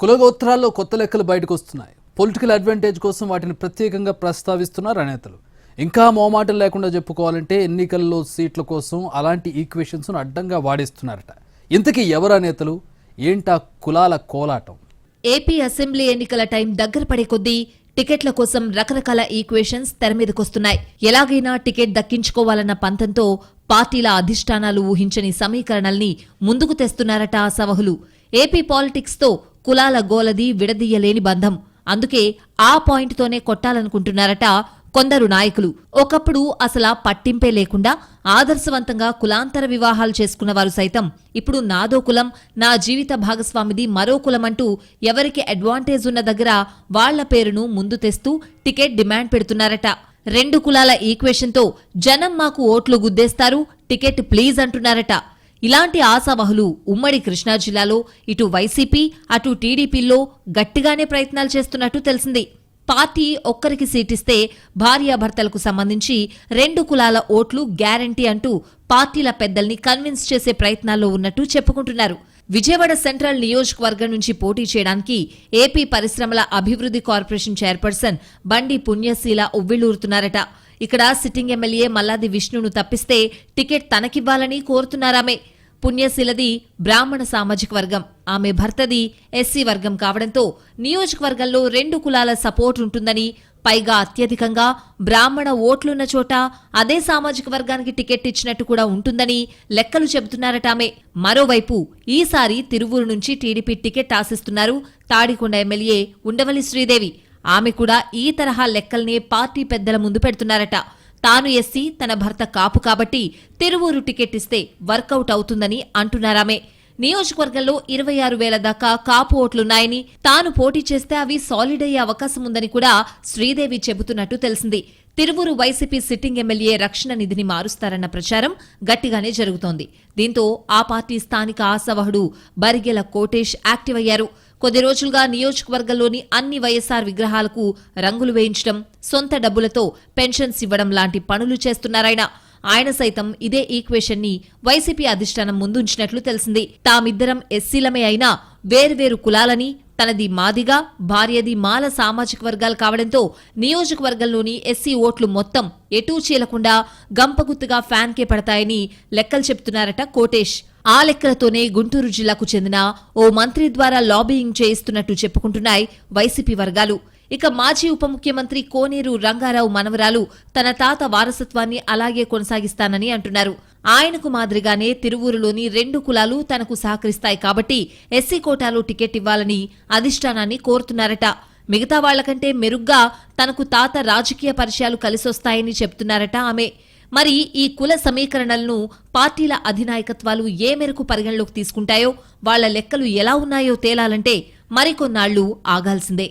కులగోత్రాల్లో కొత్త లెక్కలు బయటకు వస్తున్నాయి. పొలిటికల్ అడ్వాంటేజ్ కోసం వాటిని ప్రత్యేకంగా ప్రస్తావిస్తున్నారు అనేతలు. ఇంకా మోమాటలు లేకుండా చెప్పుకోవాలంటే ఎన్నికల్లో సీట్ల కోసం అలాంటి ఈక్వేషన్స్ను అడ్డంగా వాడేస్తున్నారట. ఇంతకీ ఎవరు నేతలు ఏంటా కులాల కోలాటం? ఏపీ అసెంబ్లీ ఎన్నికల టైం దగ్గర పడే కొద్దీ టికెట్ల కోసం రకరకాల ఈక్వేషన్స్ తెరమీదకొస్తున్నాయి ఎలాగైనా టికెట్ దక్కించుకోవాలన్న పంతంతో పార్టీల అధిష్టానాలు ఊహించని సమీకరణల్ని ముందుకు తెస్తున్నారట ఆ సవహులు. ఏపీ పాలిటిక్స్తో కులాల గోలది విడదీయలేని బంధం. అందుకే ఆ పాయింట్తోనే కొట్టాలనుకుంటున్నారట కొందరు నాయకులు. ఒకప్పుడు అసలా పట్టింపే లేకుండా ఆదర్శవంతంగా కులాంతర వివాహాలు చేసుకున్న వారు సైతం. ఇప్పుడు నాదో కులం నా జీవిత భాగస్వామిది మరో కులం అంటూ ఎవరికి అడ్వాంటేజ్ ఉన్న దగ్గర వాళ్ళ పేరును ముందు తెస్తూ టికెట్ డిమాండ్ పెడుతున్నారట. రెండు కులాల ఈక్వేషన్తో జనం మాకు ఓట్లు గుద్దేస్తారు టికెట్ ప్లీజ్ అంటున్నారట. ఇలాంటి ఆశావహులు ఉమ్మడి కృష్ణా జిల్లాలో ఇటు వైసీపీ అటు టీడీపీల్లో గట్టిగానే ప్రయత్నాలు చేస్తున్నట్టు తెలిసింది. పార్టీ ఒక్కరికి సీటిస్తే భార్యాభర్తలకు సంబంధించి రెండు కులాల ఓట్లు గ్యారంటీ అంటూ పార్టీల పెద్దల్ని కన్విన్స్ చేసే ప్రయత్నాల్లో ఉన్నట్టు చెప్పుకుంటున్నారు. విజయవాడ సెంట్రల్ నియోజకవర్గం నుంచి పోటీ చేయడానికి ఏపీ పరిశ్రమల అభివృద్ధి కార్పొరేషన్ చైర్పర్సన్ బండి పుణ్యశీల ఉవ్విళ్ళూరుతున్నారట ఇక్కడ సిట్టింగ్ ఎమ్మెల్యే మల్లాది విష్ణును తప్పిస్తే టికెట్ తనకివ్వాలని కోరుతున్నారామే. పుణ్యశీలది బ్రాహ్మణ సామాజిక వర్గం. ఆమె భర్తది ఎస్సీ వర్గం కావడంతో నియోజకవర్గంలో రెండు కులాల సపోర్ట్ ఉంటుందని పైగా అత్యధికంగా బ్రాహ్మణ ఓట్లున్న చోట అదే సామాజిక వర్గానికి టికెట్ ఇచ్చినట్టు కూడా ఉంటుందని లెక్కలు చెబుతున్నారట ఆమె. మరోవైపు ఈసారి తిరువూరు నుంచి టీడీపీ టికెట్ ఆశిస్తున్నారు తాడికొండ ఎమ్మెల్యే ఉండవల్లి శ్రీదేవి. ఆమె కూడా ఈ తరహా లెక్కల్నే పార్టీ పెద్దల ముందు పెడుతున్నారట. తాను ఎస్సీ తన భర్త కాపు కాబట్టి తిరువూరు టికెట్ ఇస్తే వర్కౌట్ అవుతుందని అంటున్నారామే. నియోజకవర్గంలో ఇరవై ఆరు వేల దాకా కాపు ఓట్లున్నాయని తాను పోటీ చేస్తే అవి సాలిడ్ అయ్యే అవకాశం ఉందని కూడా శ్రీదేవి చెబుతున్నట్టు తెలిసింది. తిరువూరు వైసీపీ సిట్టింగ్ ఎమ్మెల్యే రక్షణ నిధిని మారుస్తారన్న ప్రచారం గట్టిగానే జరుగుతోంది. దీంతో ఆ పార్టీ స్థానిక ఆశావహుడు బరిగెల కోటేష్ యాక్టివ్ అయ్యారు. కొద్ది రోజులుగా నియోజకవర్గంలోని అన్ని వైఎస్ఆర్ విగ్రహాలకు రంగులు వేయించడం సొంత డబ్బులతో పెన్షన్స్ ఇవ్వడం లాంటి పనులు చేస్తున్నారాయన. ఆయన సైతం ఇదే ఈక్వేషన్ని వైసీపీ అధిష్టానం ముందుంచినట్లు తెలిసింది. తామిద్దరం ఎస్సీలమే అయినా వేర్వేరు కులాలని తనది మాదిగా భార్యది మాల సామాజిక వర్గాలు కావడంతో నియోజకవర్గంలోని ఎస్సీ ఓట్లు మొత్తం ఎటూ చీలకుండా గంపగుత్తుగా ఫ్యాన్కే పడతాయని లెక్కలు చెప్తున్నారట కోటేష్. ఆ లెక్కలతోనే గుంటూరు జిల్లాకు చెందిన ఓ మంత్రి ద్వారా లాబీయింగ్ చేయిస్తున్నట్టు చెప్పుకుంటున్నాయి వైసీపీ వర్గాలు. ఇక మాజీ ఉప ముఖ్యమంత్రి కోనేరు రంగారావు మనవరాలు తన తాత వారసత్వాన్ని అలాగే కొనసాగిస్తానని అంటున్నారు. ఆయనకు మాదిరిగానే తిరువూరులోని రెండు కులాలు తనకు సహకరిస్తాయి కాబట్టి ఎస్సీ కోటాలో టికెట్ ఇవ్వాలని అధిష్టానాన్ని కోరుతున్నారట. మిగతా వాళ్ళకంటే మెరుగ్గా తనకు తాత రాజకీయ పరిచయాలు కలిసొస్తాయని చెప్తున్నారట ఆమె. మరి ఈ కుల సమీకరణలను పార్టీల అధినాయకత్వాలు ఏ మేరకు పరిగణలోకి తీసుకుంటాయో వాళ్ళ లెక్కలు ఎలా ఉన్నాయో తేలాలంటే మరికొన్నాళ్ళు ఆగాల్సిందే.